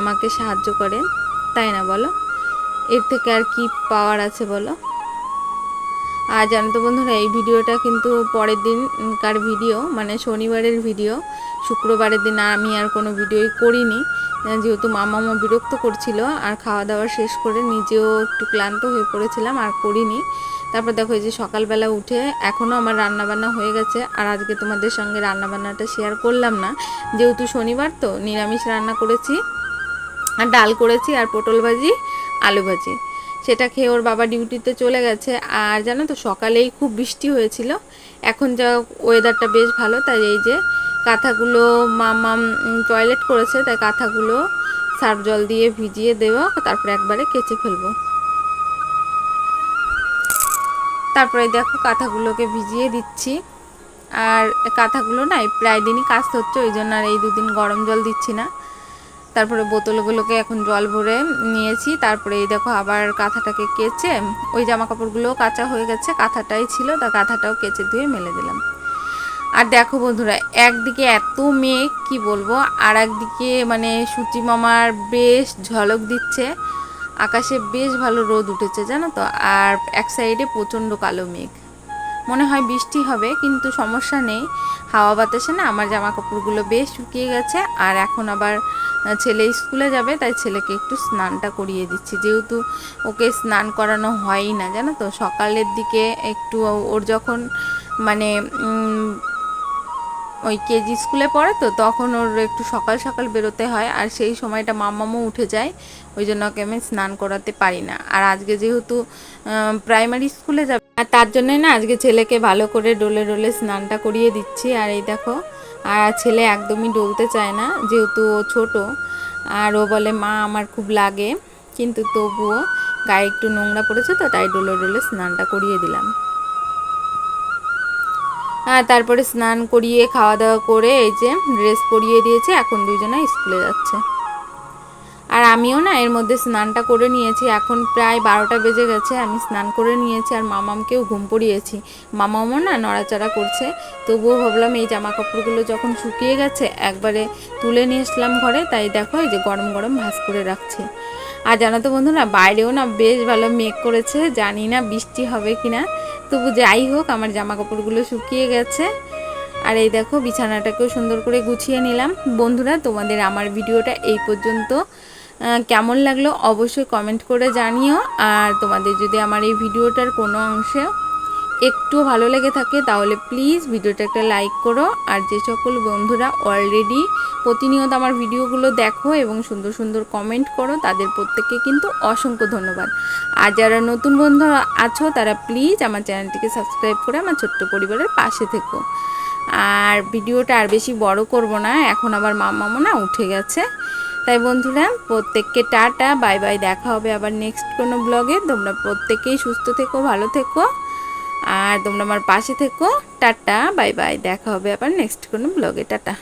আমাকে সাহায্য করেন। তাই না বলো? এর থেকে আর কি পাওয়ার আছে বলো? আর জানো তো বন্ধুরা, এই ভিডিওটা কিন্তু পরের দিনকার ভিডিও মানে শনিবারের ভিডিও। শুক্রবারের দিন আমি আর কোনো ভিডিওই করিনি। যেহেতু মামামো বিরক্ত করছিল আর খাওয়া দাওয়া শেষ করে নিজেও একটু ক্লান্ত হয়ে পড়েছিলাম, আর করিনি। তারপর দেখো এই যে সকালবেলা উঠে এখনও আমার রান্নাবান্না হয়ে গেছে, আর আজকে তোমাদের সঙ্গে রান্নাবান্নাটা শেয়ার করলাম না। যেহেতু শনিবার তো, নিরামিষ রান্না করেছি। আর ডাল করেছি আর পটল ভাজি, আলু ভাজি। সেটা খেয়ে ওর বাবা ডিউটিতে চলে গেছে। আর জানো তো, সকালেই খুব বৃষ্টি হয়েছিল। এখন যা ওয়েদারটা বেশ ভালো। তাই এই যে কাঁথাগুলো মামাম টয়লেট করেছে, তাই কাঁথাগুলো সার্ফ জল দিয়ে ভিজিয়ে দেবো। তারপরে একবারে কেচে ফেলব। তারপরে দেখো, কাঁথাগুলোকে ভিজিয়ে দিচ্ছি। আর কাঁথাগুলো না প্রায় দিনই কাজ হচ্ছে, ওই জন্য আর এই দুদিন গরম জল দিচ্ছি না। তারপরে বোতলগুলোকে এখন জল ভরে নিয়েছি। তারপরে এই দেখো আবার কাঁথাটাকে কেচে, ওই জামা কাপড়গুলোও কাঁচা হয়ে গেছে, কাঁথাটাই ছিল, তা কাঁথাটাও কেচে ধুয়ে মেলে দিলাম। আর দেখো বন্ধুরা, একদিকে এত মেঘ, কি বলব? আর একদিকে মানে সুচি মামার বেশ ঝলক দিচ্ছে। আকাশে বেশ ভালো রোদ উঠেছে, জানো তো? আর এক সাইডে প্রচণ্ড কালো মেঘ। মনে হয় বৃষ্টি হবে, কিন্তু সমস্যা নেই। হাওয়া বাতাসে না আমার জামা কাপড়গুলো বেশ শুকিয়ে গেছে। আর এখন আবার ছেলে স্কুলে যাবে, তাই ছেলেকে একটু স্নানটা করিয়ে দিচ্ছি। যেহেতু ওকে স্নান করানো হয়ই না, জানো তো? সকালের দিকে একটু ওর যখন মানে ওই কেজি স্কুলে পড়ে তো, তখন ওর একটু সকাল সকাল বেরোতে হয়। আর সেই সময়টা মামামও উঠে যায়, ওই জন্য ওকে আমি স্নান করাতে পারি না। আর আজকে যেহেতু প্রাইমারি স্কুলে যাবে, আর তার জন্যই না আজকে ছেলেকে ভালো করে ডোলে ডোলে স্নানটা করিয়ে দিচ্ছি। আর এই দেখো আর ছেলে একদমই ডলতে চায় না, যেহেতু ও ছোটো। আর ও বলে, মা, আমার খুব লাগে। কিন্তু তবুও গায়ে একটু নোংরা পড়েছে তো, তাই ডোলে ডোলে স্নানটা করিয়ে দিলাম। আর তারপরে স্নান করিয়ে খাওয়া দাওয়া করে এই যে ড্রেস পরিয়ে দিয়েছে, এখন দুজনে স্কুলে যাচ্ছে। আর আমিও না এর মধ্যে স্নানটা করে নিয়েছি। এখন প্রায় বারোটা বেজে গেছে, আমি স্নান করে নিয়েছি আর মামামকেও ঘুম পড়িয়েছি। মামামও না নড়াচড়া করছে, তবুও ভাবলাম এই জামা কাপড়গুলো যখন শুকিয়ে গেছে একবারে তুলে নিয়ে আসলাম ঘরে, তাই দেখো এই যে গরম গরম ভাজ করে রাখছি। আর জানো তো বন্ধুরা, বাইরেও না বেশ ভালো মেঘ করেছে, জানি না বৃষ্টি হবে কি না তবু যাই হোক, আমার জামা কাপড়গুলো শুকিয়ে গেছে। আর এই দেখো বিছানাটাকেও সুন্দর করে গুছিয়ে নিলাম। বন্ধুরা, তোমাদের আমার ভিডিওটা এই পর্যন্ত। কেমন লাগল অবশ্যই কমেন্ট করে জানিও। আর তোমাদের যদি আমার এই ভিডিওটার কোনো অংশে একটু ভালো লেগে থাকে, তাহলে প্লিজ ভিডিওটা একটা লাইক করো। আর যে সকল বন্ধুরা অলরেডি প্রতিনিয়ত আমার ভিডিওগুলো দেখো এবং সুন্দর সুন্দর কমেন্ট করো, তাদের প্রত্যেককে কিন্তু অসংখ্য ধন্যবাদ। আর যারা নতুন বন্ধু আছো, তারা প্লিজ আমার চ্যানেলটিকে সাবস্ক্রাইব করে আমার ছোট্ট পরিবারের পাশে থেকো। আর ভিডিওটা আর বেশি বড় করব না, এখন আবার মামামো না উঠে গেছে। তাই বন্ধুরা, প্রত্যেককে টাটা, বাই বাই, দেখা হবে আবার নেক্সট কোনো ব্লগে তোমরা প্রত্যেকেই সুস্থ থেকো, ভালো থেকো। আর তোমরা আমার পাশে থেকো। টাটা, বাই বাই, দেখা হবে আবার নেক্সট কোনো ব্লগে টাটা।